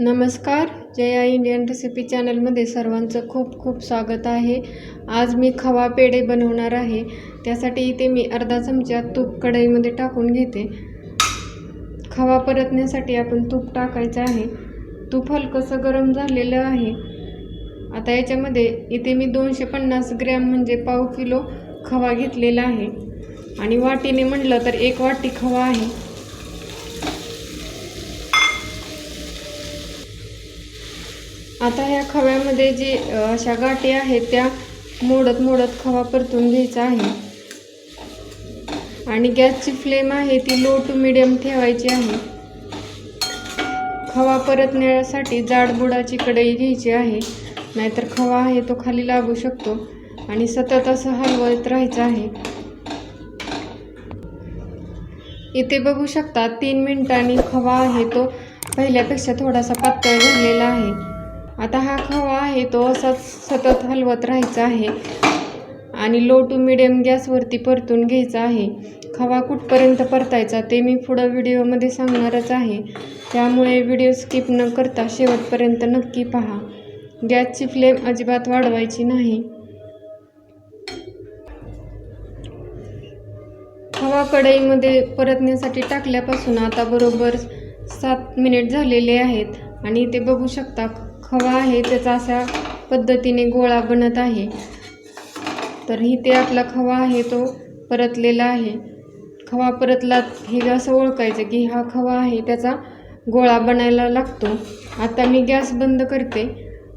नमस्कार Jaya Indian recipe चॅनलमध्ये सर्वांचं खूप खूप स्वागत आहे. आज मी खवा पेढे बनवणार आहे. त्यासाठी इथे मी अर्धा चमचा तूप कढईमध्ये टाकून घेते. खवा परतण्यासाठी आपण तूप टाकायचं आहे. तूप हलकंसं गरम झालेलं आहे. आता याच्यामध्ये इथे मी दोनशे पन्नास ग्रॅम म्हणजे पाव किलो खवा घेतलेला आहे. आणि वाटीने म्हटलं तर एक वाटी खवा आहे. आता ह्या खव्यामध्ये जे अशा गाठी आहेत त्या मोडत मोडत खवा परतून घ्यायचा आहे. आणि गॅसची फ्लेम आहे ती लो टू मिडियम ठेवायची आहे. खवा परतण्यासाठी जाड बुडाची कढई घ्यायची आहे. नाहीतर खवा आहे तो खाली लागू शकतो. आणि सतत असं हलवत राहायचं आहे. इथे बघू शकता तीन मिनिटांनी खवा आहे तो पहिल्यापेक्षा थोडासा पातळ झालेला आहे. आता हा खवा आहे तो असाच सतत हलवत राहायचा आहे. आणि लो टू मिडियम गॅसवरती परतून घ्यायचा आहे. खवा कुठपर्यंत परतायचा ते मी पुढं व्हिडिओमध्ये सांगणारच आहे. त्यामुळे व्हिडिओ स्किप न करता शेवटपर्यंत नक्की पहा. गॅसची फ्लेम अजिबात वाढवायची नाही. खवा कढईमध्ये परतण्यासाठी टाकल्यापासून आता बरोबर सात मिनिट झालेले आहेत. आणि ते बघू शकता खवा आहे त्याचा अशा पद्धतीने गोळा बनत आहे. तर इथे आपला खवा आहे तो परतलेला आहे. खवा परतला हे असं ओळखायचं की हा खवा आहे त्याचा गोळा बनायला लागतो. आता मी गॅस बंद करते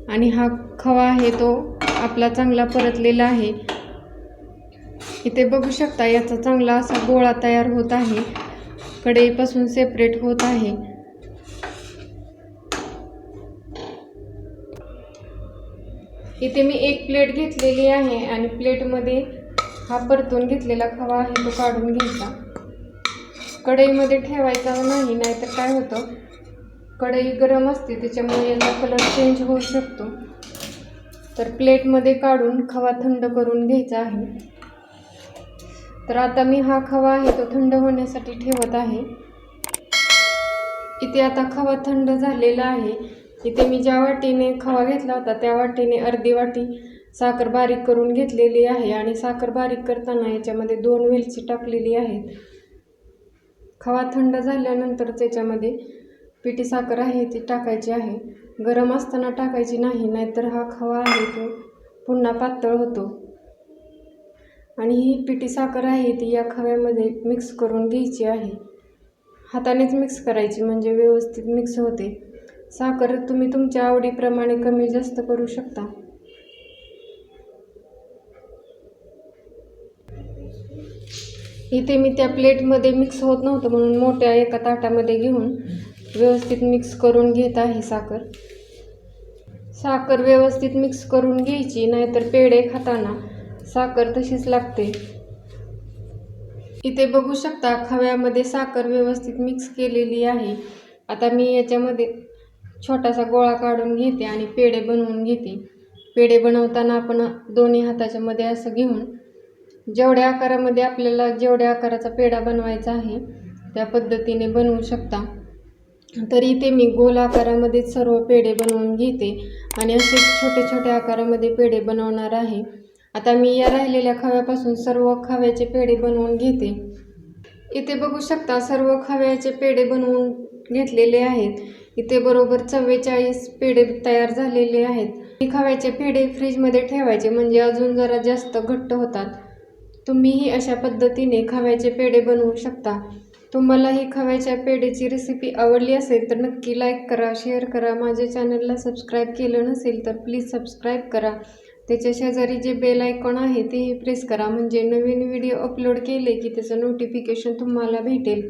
आणि हा खवा आहे तो आपला चांगला परतलेला आहे. इथे बघू शकता याचा चांगला असा गोळा तयार होत आहे. कढईपासून सेपरेट होत आहे. इथे मी एक प्लेट घेतलेली आहे आणि प्लेटमध्ये हा परतून घेतलेला खवा आहे तो काढून घ्यायचा. कढईमध्ये ठेवायचा नाही नाहीतर काय होतं? कढई गरम असते त्याच्यामुळे याचा कलर चेंज होऊ शकतो. तर प्लेटमध्ये काढून खवा थंड करून घ्यायचा आहे. तर आता मी हा खवा आहे तो थंड होण्यासाठी ठेवत आहे. इथे आता खवा थंड झालेला आहे. इथे मी ज्या वाटीने खवा घेतला होता त्या वाटीने अर्धी वाटी साखर बारीक करून घेतलेली आहे आणि साखर बारीक करताना याच्यामध्ये दोन वेलची टाकलेली आहे. खवा थंड झाल्यानंतर त्याच्यामध्ये पिठी साखर आहे ती टाकायची आहे. गरम असताना टाकायची नाही नाहीतर हा खवा आहे तो पुन्हा पातळ होतो. आणि ही पिठी साखर आहे ती या खव्यामध्ये मिक्स करून घ्यायची आहे. हातानेच मिक्स करायची म्हणजे व्यवस्थित मिक्स होते. साखर तुम्ही तुमच्या आवडीप्रमाणे कमी जास्त करू शकता. इथे मी त्या प्लेटमध्ये मिक्स होत नव्हतं म्हणून मोठ्या एका ताटामध्ये घेऊन व्यवस्थित मिक्स करून घेत आहे साखर. साखर व्यवस्थित मिक्स करून घ्यायची नाहीतर पेढे खाताना साखर तशीच लागते. इथे बघू शकता खव्यामध्ये साखर व्यवस्थित मिक्स केलेली आहे. आता मी याच्यामध्ये छोटासा गोळा काढून घेते आणि पेढे बनवून घेते. पेढे बनवताना आपण दोन्ही हाताच्या मध्ये असं घेऊन जेवढ्या आकारामध्ये आपल्याला जेवढ्या आकाराचा पेढा बनवायचा आहे त्या पद्धतीने बनवू शकता. तर इथे मी गोल आकारामध्ये सर्व पेढे बनवून घेते आणि असे छोटे छोट्या आकारामध्ये पेढे बनवणार आहे. आता मी या राहिलेल्या खव्यापासून सर्व खव्याचे पेढे बनवून घेते. इथे बघू शकता सर्व खव्याचे पेढे बनवून घेतलेले आहेत. इथे बरोबर चव्वेचाळीस पेढे तयार झालेले आहेत. हे खव्याचे पेढे फ्रीजमध्ये ठेवायचे म्हणजे अजून जरा जास्त घट्ट होतात. तुम्हीही अशा पद्धतीने खव्याचे पेढे बनवू शकता. तुम्हाला ही खव्याच्या पेढेची रेसिपी आवडली असेल तर नक्की लाईक करा शेअर करा. माझ्या चॅनलला सबस्क्राईब केलं नसेल तर प्लीज सबस्क्राईब करा. त्याच्या शेजारी जे बेल आयकॉन आहे तेही प्रेस करा. म्हणजे नवीन व्हिडिओ अपलोड केले की त्याचं नोटिफिकेशन तुम्हाला भेटेल.